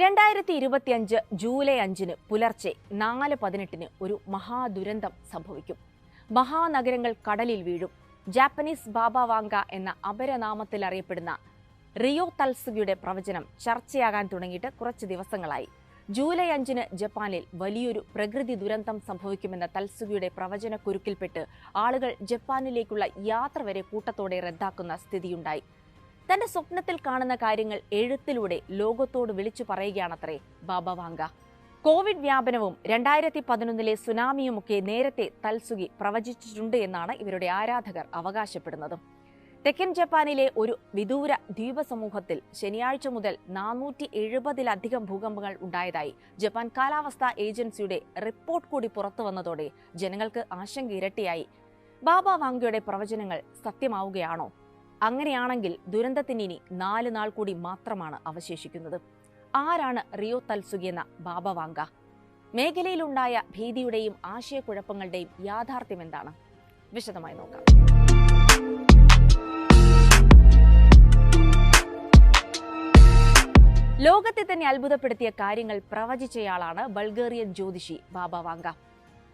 രണ്ടായിരത്തി ഇരുപത്തിയഞ്ച് ജൂലൈ അഞ്ചിന് പുലർച്ചെ നാല് പതിനെട്ടിന് ഒരു മഹാദുരന്തം സംഭവിക്കും. മഹാനഗരങ്ങൾ കടലിൽ വീഴും. ജാപ്പനീസ് ബാബ വാങ്ക എന്ന അപരനാമത്തിൽ അറിയപ്പെടുന്ന റിയോ തൽസുഗിയുടെ പ്രവചനം ചർച്ചയാകാൻ തുടങ്ങിയിട്ട് കുറച്ച് ദിവസങ്ങളായി. ജൂലൈ അഞ്ചിന് ജപ്പാനിൽ വലിയൊരു പ്രകൃതി ദുരന്തം സംഭവിക്കുമെന്ന തൽസുഗിയുടെ പ്രവചന കുരുക്കിൽപ്പെട്ട് ആളുകൾ ജപ്പാനിലേക്കുള്ള യാത്ര വരെ കൂട്ടത്തോടെ റദ്ദാക്കുന്ന സ്ഥിതിയുണ്ടായി. തന്റെ സ്വപ്നത്തിൽ കാണുന്ന കാര്യങ്ങൾ എഴുത്തിലൂടെ ലോകത്തോട് വിളിച്ചു പറയുകയാണത്രേ ബാബ വാങ്ക. കോവിഡ് വ്യാപനവും രണ്ടായിരത്തി പതിനൊന്നിലെ സുനാമിയുമൊക്കെ നേരത്തെ തൽസുഗി പ്രവചിച്ചിട്ടുണ്ട് എന്നാണ് ഇവരുടെ ആരാധകർ അവകാശപ്പെടുന്നത്. തെക്കൻ ജപ്പാനിലെ ഒരു വിദൂര ദ്വീപ സമൂഹത്തിൽ ശനിയാഴ്ച മുതൽ നാനൂറ്റി എഴുപതിലധികം ഭൂകമ്പങ്ങൾ ഉണ്ടായതായി ജപ്പാൻ കാലാവസ്ഥാ ഏജൻസിയുടെ റിപ്പോർട്ട് കൂടി പുറത്തു വന്നതോടെ ജനങ്ങൾക്ക് ആശങ്ക ഇരട്ടിയായി. ബാബ വാങ്കയുടെ പ്രവചനങ്ങൾ സത്യമാവുകയാണോ? അങ്ങനെയാണെങ്കിൽ ദുരന്തത്തിന് ഇനി നാല് നാൾ കൂടി മാത്രമാണ് അവശേഷിക്കുന്നത്. ആരാണ് റിയോ തൽസുഗി എന്ന ബാബ വാങ്ക? മേഖലയിലുണ്ടായ ഭീതിയുടെയും ആശയക്കുഴപ്പങ്ങളുടെയും യാഥാർത്ഥ്യം എന്താണ്? വിശദമായി നോക്കാം. ലോകത്തെ തന്നെ അത്ഭുതപ്പെടുത്തിയ കാര്യങ്ങൾ പ്രവചിച്ചയാളാണ് ബൾഗേറിയൻ ജ്യോതിഷി ബാബ വാങ്ക.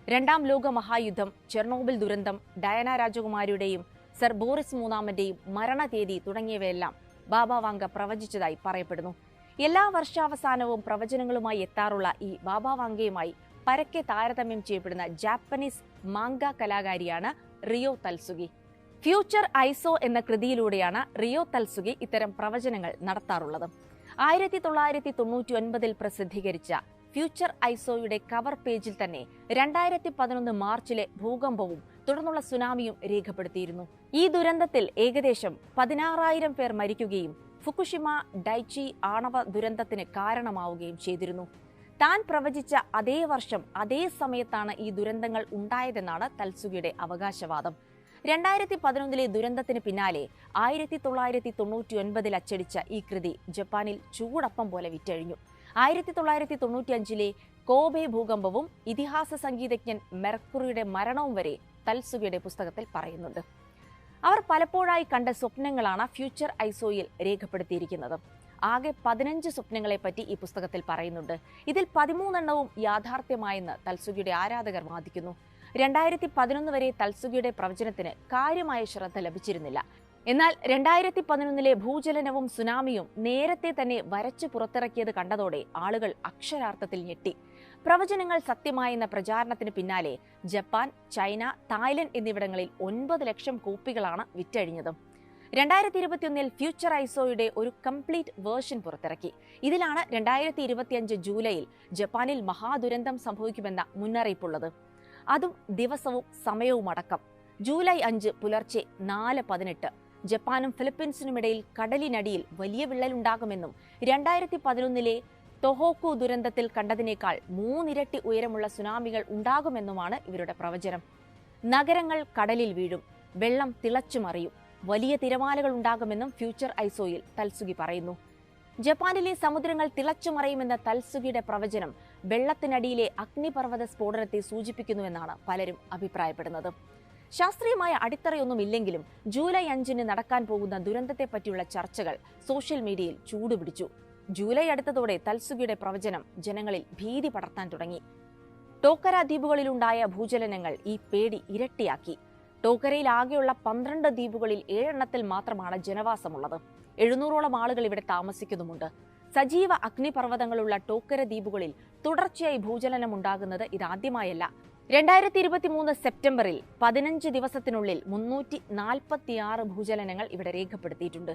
രണ്ടാം ലോക മഹായുദ്ധം ചെർണോബിൽ ദുരന്തം ഡയന രാജകുമാരിയുടെയും സർ ബോറിസ് മൂന്നാമന്റെയും മരണതീയതി തുടങ്ങിയവയെല്ലാം ബാബാവാങ്ക പ്രവചിച്ചതായി പറയപ്പെടുന്നു. എല്ലാ വർഷാവസാനവും പ്രവചനങ്ങളുമായി എത്താറുള്ള ഈ ബാബാവാങ്കയുമായി പരക്കെ താരതമ്യം ചെയ്യപ്പെടുന്ന ജാപ്പനീസ് മാങ്ക കലാകാരിയാണ് റിയോ തൽസുഗി. ഫ്യൂച്ചർ ഐസോ എന്ന കൃതിയിലൂടെയാണ് റിയോ തൽസുഗി ഇത്തരം പ്രവചനങ്ങൾ നടത്താറുള്ളത്. ആയിരത്തി തൊള്ളായിരത്തി തൊണ്ണൂറ്റി ഒൻപതിൽ പ്രസിദ്ധീകരിച്ച ഫ്യൂച്ചർ ഐസോയുടെ കവർ പേജിൽ തന്നെ രണ്ടായിരത്തി പതിനൊന്ന് മാർച്ചിലെ ഭൂകമ്പവും തുടർന്നുള്ള സുനാമിയും രേഖപ്പെടുത്തിയിരുന്നു. ഈ ദുരന്തത്തിൽ ഏകദേശം പതിനാറായിരം പേർ മരിക്കുകയും ഫുക്കുഷിമ ഡൈച്ചി ആണവ ദുരന്തത്തിന് കാരണമാവുകയും ചെയ്തിരുന്നു. താൻ പ്രവചിച്ച അതേ വർഷം അതേ സമയത്താണ് ഈ ദുരന്തങ്ങൾ ഉണ്ടായതെന്നാണ് തൽസുഗിയുടെ അവകാശവാദം. രണ്ടായിരത്തി പതിനൊന്നിലെ ദുരന്തത്തിന് പിന്നാലെ ആയിരത്തി തൊള്ളായിരത്തി തൊണ്ണൂറ്റി ഒൻപതിൽ അച്ചടിച്ച ഈ കൃതി ജപ്പാനിൽ ചൂടപ്പം പോലെ വിറ്റഴിഞ്ഞു. ആയിരത്തി തൊള്ളായിരത്തി തൊണ്ണൂറ്റി അഞ്ചിലെ കോബെ ഭൂകമ്പവും ഇതിഹാസ സംഗീതജ്ഞൻ മെർക്കുറിയുടെ മരണവും വരെ തൽസുഗയുടെ പുസ്തകത്തിൽ പറയുന്നുണ്ട്. അവർ പലപ്പോഴായി കണ്ട സ്വപ്നങ്ങളാണ് ഫ്യൂച്ചർ ഐസോയിൽ രേഖപ്പെടുത്തിയിരിക്കുന്നത്. ആകെ പതിനഞ്ച് സ്വപ്നങ്ങളെപ്പറ്റി ഈ പുസ്തകത്തിൽ പറയുന്നുണ്ട്. ഇതിൽ പതിമൂന്നെണ്ണവും യാഥാർത്ഥ്യമായെന്ന് തൽസുഗിയുടെ ആരാധകർ വാദിക്കുന്നു. രണ്ടായിരത്തി പതിനൊന്ന് വരെ തൽസുഗിയുടെ പ്രവചനത്തിന് കാര്യമായ ശ്രദ്ധ ലഭിച്ചിരുന്നില്ല. എന്നാൽ രണ്ടായിരത്തി പതിനൊന്നിലെ ഭൂചലനവും സുനാമിയും നേരത്തെ തന്നെ വരച്ചു പുറത്തിറക്കിയത് കണ്ടതോടെ ആളുകൾ അക്ഷരാർത്ഥത്തിൽ ഞെട്ടി. പ്രവചനങ്ങൾ സത്യമായെന്ന പ്രചാരണത്തിന് പിന്നാലെ ജപ്പാൻ ചൈന തായ്ലൻഡ് എന്നിവിടങ്ങളിൽ ഒൻപത് ലക്ഷം കോപ്പികളാണ് വിറ്റഴിഞ്ഞത്. രണ്ടായിരത്തി ഇരുപത്തിയൊന്നിൽ ഫ്യൂച്ചർ ഐസോയുടെ ഒരു കംപ്ലീറ്റ് വേർഷൻ പുറത്തിറക്കി. ഇതിലാണ് രണ്ടായിരത്തി ഇരുപത്തിയഞ്ച് ജൂലൈയിൽ ജപ്പാനിൽ മഹാദുരന്തം സംഭവിക്കുമെന്ന മുന്നറിയിപ്പുള്ളത്. അതും ദിവസവും സമയവും അടക്കം ജൂലൈ അഞ്ച് പുലർച്ചെ നാല് പതിനെട്ട്. ജപ്പാനും ഫിലിപ്പീൻസിനുമിടയിൽ കടലിനടിയിൽ വലിയ വിള്ളലുണ്ടാകുമെന്നും രണ്ടായിരത്തി പതിനൊന്നിലെ തൊഹോക്കു ദുരന്തത്തിൽ കണ്ടതിനേക്കാൾ മൂന്നിരട്ടി ഉയരമുള്ള സുനാമികൾ ഉണ്ടാകുമെന്നുമാണ് ഇവരുടെ പ്രവചനം. നഗരങ്ങൾ കടലിൽ വീഴും വെള്ളം തിളച്ചുമറിയും വലിയ തിരമാലകൾ ഉണ്ടാകുമെന്നും ഫ്യൂച്ചർ ഐസോയിൽ തൽസുഗി പറയുന്നു. ജപ്പാനിലെ സമുദ്രങ്ങൾ തിളച്ചുമറിയുമെന്ന തൽസുഗിയുടെ പ്രവചനം വെള്ളത്തിനടിയിലെ അഗ്നിപർവത സ്ഫോടനത്തെ സൂചിപ്പിക്കുന്നുവെന്നാണ് പലരും അഭിപ്രായപ്പെടുന്നത്. ശാസ്ത്രീയമായ അടിത്തറയൊന്നുമില്ലെങ്കിലും ജൂലൈ അഞ്ചിന് നടക്കാൻ പോകുന്ന ദുരന്തത്തെ പറ്റിയുള്ള ചർച്ചകൾ സോഷ്യൽ മീഡിയയിൽ ചൂടുപിടിച്ചു. ജൂലൈ അടുത്തതോടെ തൽസുഗിയുടെ പ്രവചനം ജനങ്ങളിൽ ഭീതി പടർത്താൻ തുടങ്ങി. ടോക്കര ദ്വീപുകളിലുണ്ടായ ഭൂചലനങ്ങൾ ഈ പേടി ഇരട്ടിയാക്കി. ടോക്കരയിൽ ആകെയുള്ള പന്ത്രണ്ട് ദ്വീപുകളിൽ ഏഴെണ്ണത്തിൽ മാത്രമാണ് ജനവാസമുള്ളത്. എഴുന്നൂറോളം ആളുകൾ ഇവിടെ താമസിക്കുന്നുമുണ്ട്. സജീവ അഗ്നിപർവതങ്ങളുള്ള ടോക്കര ദ്വീപുകളിൽ തുടർച്ചയായി ഭൂചലനം ഉണ്ടാകുന്നത് ഇതാദ്യമായല്ല. രണ്ടായിരത്തി ഇരുപത്തി മൂന്ന് സെപ്റ്റംബറിൽ പതിനഞ്ച് ദിവസത്തിനുള്ളിൽ മുന്നൂറ്റി നാൽപ്പത്തിയാറ് ഭൂചലനങ്ങൾ ഇവിടെ രേഖപ്പെടുത്തിയിട്ടുണ്ട്.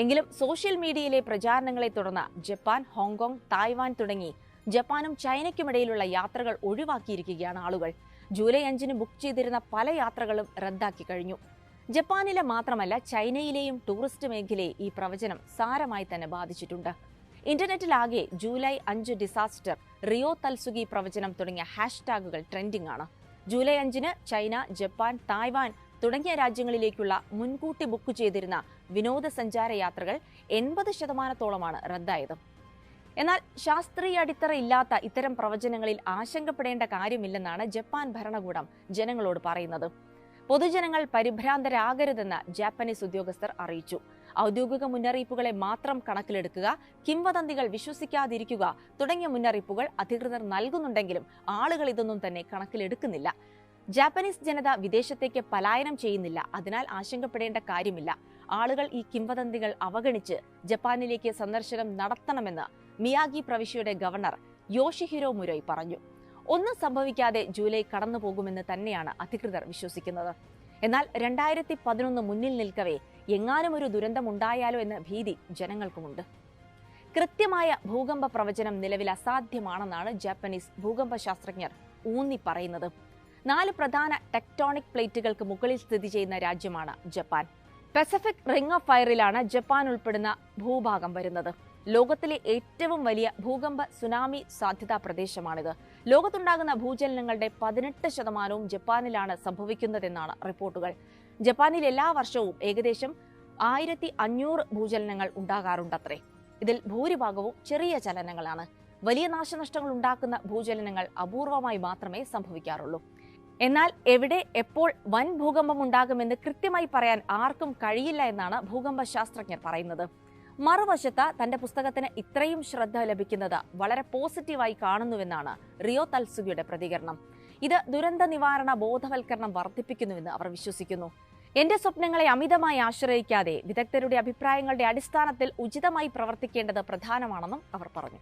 എങ്കിലും സോഷ്യൽ മീഡിയയിലെ പ്രചാരണങ്ങളെ തുടർന്ന് ജപ്പാൻ ഹോങ്കോങ് തായ്വാൻ തുടങ്ങി ജപ്പാനും ചൈനയ്ക്കുമിടയിലുള്ള യാത്രകൾ ഒഴിവാക്കിയിരിക്കുകയാണ് ആളുകൾ. ജൂലൈ അഞ്ചിന് ബുക്ക് ചെയ്തിരുന്ന പല യാത്രകളും റദ്ദാക്കി കഴിഞ്ഞു. ജപ്പാനിലെ മാത്രമല്ല ചൈനയിലെയും ടൂറിസ്റ്റ് മേഖലയെ ഈ പ്രവചനം സാരമായി തന്നെ ബാധിച്ചിട്ടുണ്ട്. ഇന്റർനെറ്റിലാകെ ജൂലൈ അഞ്ച് ഡിസാസ്റ്റർ റിയോ തൽസുഗി പ്രവചനം തുടങ്ങിയ ഹാഷ്ടാഗുകൾ ട്രെൻഡിംഗ് ആണ് ജൂലൈ അഞ്ചിന് ചൈന ജപ്പാൻ തായ്വാൻ തുടങ്ങിയ രാജ്യങ്ങളിലേക്കുള്ള മുൻകൂട്ടി ബുക്ക് ചെയ്തിരുന്ന വിനോദസഞ്ചാര യാത്രകൾ എൺപത് ശതമാനത്തോളമാണ് റദ്ദായത്. എന്നാൽ ശാസ്ത്രീയ അടിത്തറ ഇല്ലാത്ത ഇത്തരം പ്രവചനങ്ങളിൽ ആശങ്കപ്പെടേണ്ട കാര്യമില്ലെന്നാണ് ജപ്പാൻ ഭരണകൂടം ജനങ്ങളോട് പറയുന്നത്. പൊതുജനങ്ങൾ പരിഭ്രാന്തരാകരുതെന്ന് ജാപ്പനീസ് ഉദ്യോഗസ്ഥർ അറിയിച്ചു. ഔദ്യോഗിക മുന്നറിയിപ്പുകളെ മാത്രം കണക്കിലെടുക്കുക കിംവദന്തികൾ വിശ്വസിക്കാതിരിക്കുക തുടങ്ങിയ മുന്നറിയിപ്പുകൾ അധികൃതർ നൽകുന്നുണ്ടെങ്കിലും ആളുകൾ ഇതൊന്നും തന്നെ കണക്കിലെടുക്കുന്നില്ല. ജാപ്പനീസ് ജനത വിദേശത്തേക്ക് പലായനം ചെയ്യുന്നില്ല. അതിനാൽ ആശങ്കപ്പെടേണ്ട കാര്യമില്ല. ആളുകൾ ഈ കിംവദന്തികൾ അവഗണിച്ച് ജപ്പാനിലേക്ക് സന്ദർശനം നടത്തണമെന്ന് മിയാഗി പ്രവിശ്യയുടെ ഗവർണർ യോഷിഹിരോ മുരൈ പറഞ്ഞു. ഒന്നും സംഭവിക്കാതെ ജൂലൈ കടന്നു പോകുമെന്ന് തന്നെയാണ് അധികൃതർ വിശ്വസിക്കുന്നത്. എന്നാൽ രണ്ടായിരത്തി പതിനൊന്ന് മുന്നിൽ നിൽക്കവേ എങ്ങാനും ഒരു ദുരന്തമുണ്ടായാലോ എന്ന ഭീതി ജനങ്ങൾക്കുമുണ്ട്. കൃത്യമായ ഭൂകമ്പ പ്രവചനം നിലവിൽ അസാധ്യമാണെന്നാണ് ജാപ്പനീസ് ഭൂകമ്പ ശാസ്ത്രജ്ഞർ ഊന്നി പറയുന്നത്. നാല് പ്രധാന ടെക്ടോണിക് പ്ലേറ്റുകൾക്ക് മുകളിൽ സ്ഥിതി ചെയ്യുന്ന രാജ്യമാണ് ജപ്പാൻ. പസഫിക് റിംഗ് ഓഫ് ഫയറിലാണ് ജപ്പാൻ ഉൾപ്പെടുന്ന ഭൂഭാഗം വരുന്നത്. ലോകത്തിലെ ഏറ്റവും വലിയ ഭൂകമ്പ സുനാമി സാധ്യതാ പ്രദേശമാണിത്. ലോകത്തുണ്ടാകുന്ന ഭൂചലനങ്ങളുടെ പതിനെട്ട് ശതമാനവും ജപ്പാനിലാണ് സംഭവിക്കുന്നതെന്നാണ് റിപ്പോർട്ടുകൾ. ജപ്പാനിൽ എല്ലാ വർഷവും ഏകദേശം ആയിരത്തി അഞ്ഞൂറ് ഭൂചലനങ്ങൾ ഉണ്ടാകാറുണ്ടത്രേ. ഇതിൽ ഭൂരിഭാഗവും ചെറിയ ചലനങ്ങളാണ്. വലിയ നാശനഷ്ടങ്ങൾ ഉണ്ടാക്കുന്ന ഭൂചലനങ്ങൾ അപൂർവമായി മാത്രമേ സംഭവിക്കാറുള്ളൂ. എന്നാൽ എവിടെ എപ്പോൾ വൻ ഭൂകമ്പം ഉണ്ടാകുമെന്ന് കൃത്യമായി പറയാൻ ആർക്കും കഴിയില്ല എന്നാണ് ഭൂകമ്പ ശാസ്ത്രജ്ഞർ പറയുന്നത്. മറുവശത്ത് തന്റെ പുസ്തകത്തിന് ഇത്രയും ശ്രദ്ധ ലഭിക്കുന്നത് വളരെ പോസിറ്റീവായി കാണുന്നുവെന്നാണ് റിയോ തൽസുഗിയുടെ പ്രതികരണം. ഇത് ദുരന്ത നിവാരണ ബോധവൽക്കരണം വർദ്ധിപ്പിക്കുന്നുവെന്ന് അവർ വിശ്വസിക്കുന്നു. എന്റെ സ്വപ്നങ്ങളെ അമിതമായി ആശ്രയിക്കാതെ വിദഗ്ധരുടെ അഭിപ്രായങ്ങളുടെ അടിസ്ഥാനത്തിൽ ഉചിതമായി പ്രവർത്തിക്കേണ്ടത് പ്രധാനമാണെന്നും അവർ പറഞ്ഞു.